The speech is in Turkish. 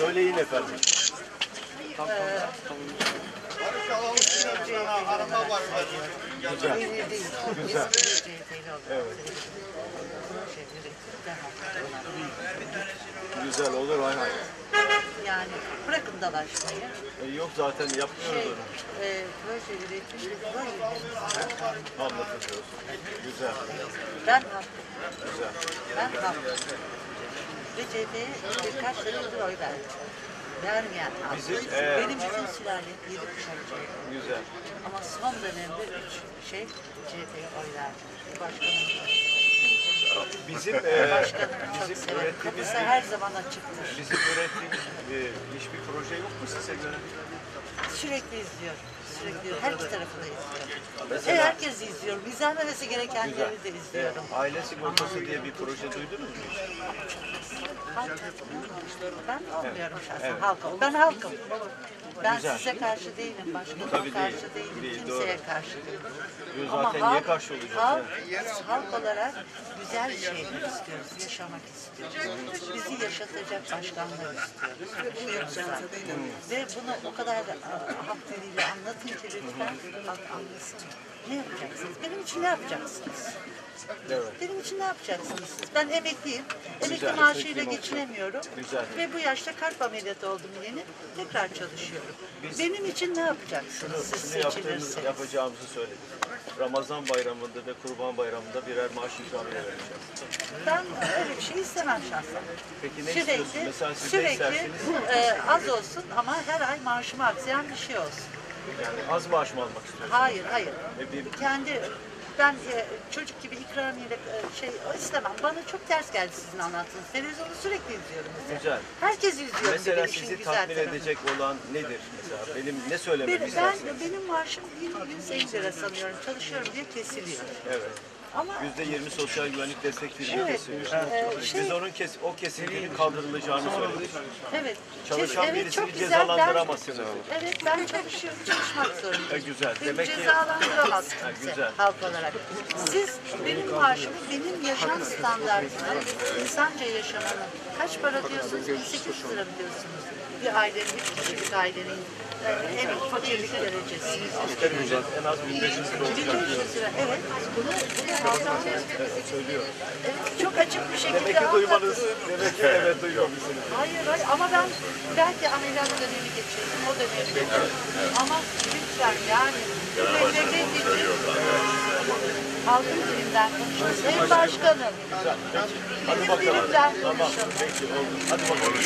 Söyleyin efendim. Güzel. Güzel. Güzel olur hay hay. Yani bırakın dalaşmayı. E, yok zaten yapmıyoruz Şey, onu. e, proje üretim, böyle Anlatıyoruz. Güzel. Ben haklıyım. Güzel. Ben haklıyım. Ve CHP'ye birkaç senedir oy verdim. Vermeyen halk. Bizim, e, Benim bütün sülalem yedi kuşak CHP. Güzel. Ama son dönemde üç şey CHP'ye oy verdim. Başkanım, Bizim e, bizim ürettiğimiz Kapısı her zaman açıktır. bizim ürettiğimiz e, hiçbir proje yok mu size göre? Sürekli izliyorum. Sürekli her iki tarafı da izliyorum. Mesela- E, herkes izliyorum. İzlenmemesi gerekenleri de E, izliyorum. aile sigortası diye bir proje duydunuz mu? Halk Ben olmuyorum şahsen halka. Ben halkım. Ben Güzel. size karşı değilim, başkana Tabii karşı değil. değilim, Değil, kimseye doğru. karşı değilim. Yo, Ama Zaten niye karşı olacağız? Halk, ya? biz halk olarak güzel şeyler istiyoruz, yaşamak istiyoruz. Bizi yaşatacak başkanlar istiyoruz. Ve bunu o kadar da halk anlatın ki lütfen halk anlasın. Ne yapacaksınız? Benim için ne yapacaksınız? Evet. Benim için ne yapacaksınız siz? Ben emekliyim. Emekli Güzel, maaşıyla geçinemiyorum. Güzel. Ve bu yaşta kalp ameliyatı oldum yeni. Tekrar çalışıyorum. Biz- Benim için ne yapacaksınız siz Şunu yaptığımız, yapacağımızı söyledik. Ramazan bayramında ve kurban bayramında birer maaş ikramiye vereceğiz. Ben öyle bir şey istemem şahsen. Peki ne? Sürekli, Mesela siz ne sürekli istersiniz? e, az olsun ama her ay maaşıma aksayan bir şey olsun. Yani az maaş mı almak istiyorsunuz? Hayır, hayır. E, bir- Kendi ben e, çocuk gibi ikramiyle e, şey istemem. Bana çok ters geldi sizin anlattığınız. Televizyonu sürekli izliyorum. bizi. Güzel. Herkes izliyor. Mesela bir de işin sizi güzel tatmin tarafı. edecek olan nedir? Mesela benim ne söylememi Benim, ben, istersiniz? benim maaşım 150 lira sanıyorum. Çalışıyorum diye kesiliyor. Evet. Ama Yüzde yirmi sosyal güvenlik destek primi Evet, kesiliyor. e, şey- Biz onun kes, o kesintinin kaldırılacağını söyledik. evet. Çalışan evet, birisini çok güzel. cezalandıramazsınız. Ben, evet ben çalışıyorum. Çalışmak zorundayım. E, güzel. Beni Demek ki- cezalandıramazsınız Ha, güzel. halk olarak. Siz benim maaşımı benim yaşam standartımı, insanca yaşamanın kaç para diyorsunuz? 1800 lira mı diyorsunuz? Bir ailenin, üç kişilik ailenin e, en fakirlik derecesi. Asgari ücret en az 1500 lira olacak. 1500 lira, evet. Bunu, bunu Söylüyor. Çok açık bir şekilde Demek ki duymanız, demek ki evet duymamışsınız. Hayır hayır ama ben belki ameliyat dönemi geçirdim, o dönemi geçirdim. Ama lütfen yani memleket için halkın dilinden konuşun. Sayın Başkanım, benim dilimden konuşun. Hadi bakalım.